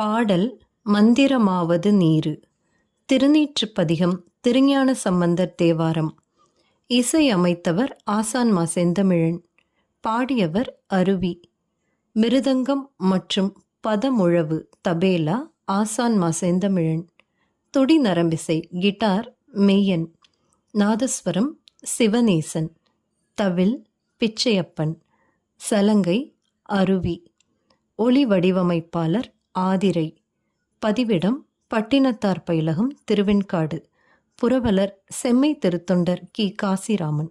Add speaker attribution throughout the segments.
Speaker 1: பாடல் மந்திரமாவது நீரு. திருநீற்றுப்பதிகம் திருஞான சம்பந்தர் தேவாரம். இசை அமைத்தவர் ஆசான் மா செந்தமிழன் பாடியவர் அருவி. மிருதங்கம் மற்றும் பதமுழவு தபேலா ஆசான் மா செந்தமிழன் துடி நரம்பிசை கிட்டார் மெய்யன். நாதஸ்வரம் சிவநேசன். தவில் பிச்சையப்பன். சலங்கை அருவி. ஒளி வடிவமைப்பாளர் ஆதிரை. பதிவிடம் பட்டினத்தார் பயிலகம் திருவெண்காடு. புரவலர் செம்மை திருத்தொண்டர் கி. காசிராமன்.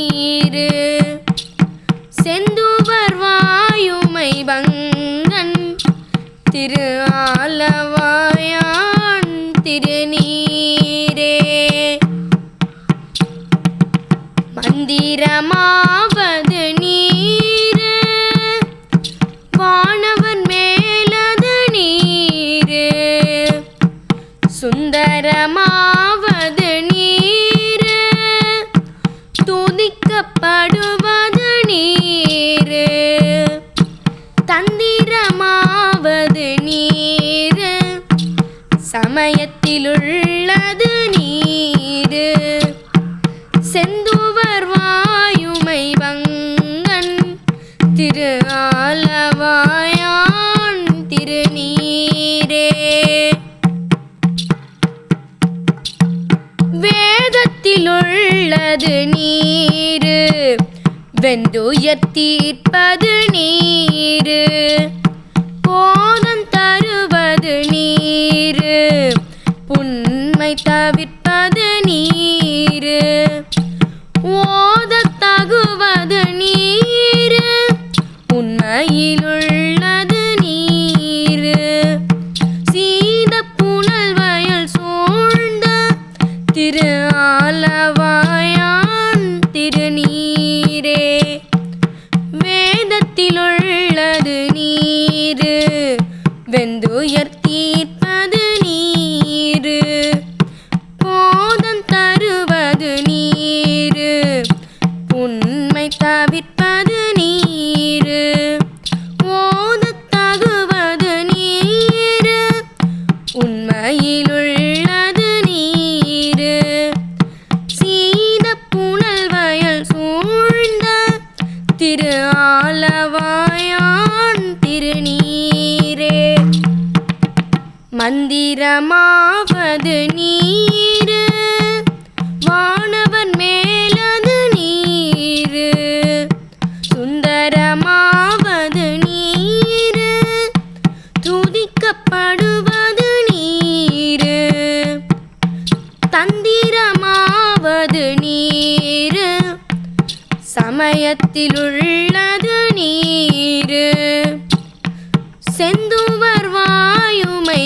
Speaker 2: வாயுமை திரு ஆலவாயான் திருநீரே. மந்திரமாவது நீர் வானவர் மேலது நீர். சுந்தரமா சமயத்திலுள்ளது நீரு செந்துவர் வாயுமை வங்கன் திரு ஆலவாயான் திருநீரே. வேதத்திலுள்ளது நீரு வெந்துயர் தீர்ப்பது நீரு ஆலவாயான் திருநீரே. வேதத்திலுள்ளது நீரு. வெந்துயர் தீர்ப்பது மந்திரமாவது நீர் வானவன் மேலது நீர். சுந்தரமாவது நீர் துதிக்கப்படுவது நீர். தந்திரமாவது நீர் சமயத்தில் உள்ளது நீர். செந்துவர் வாயுமை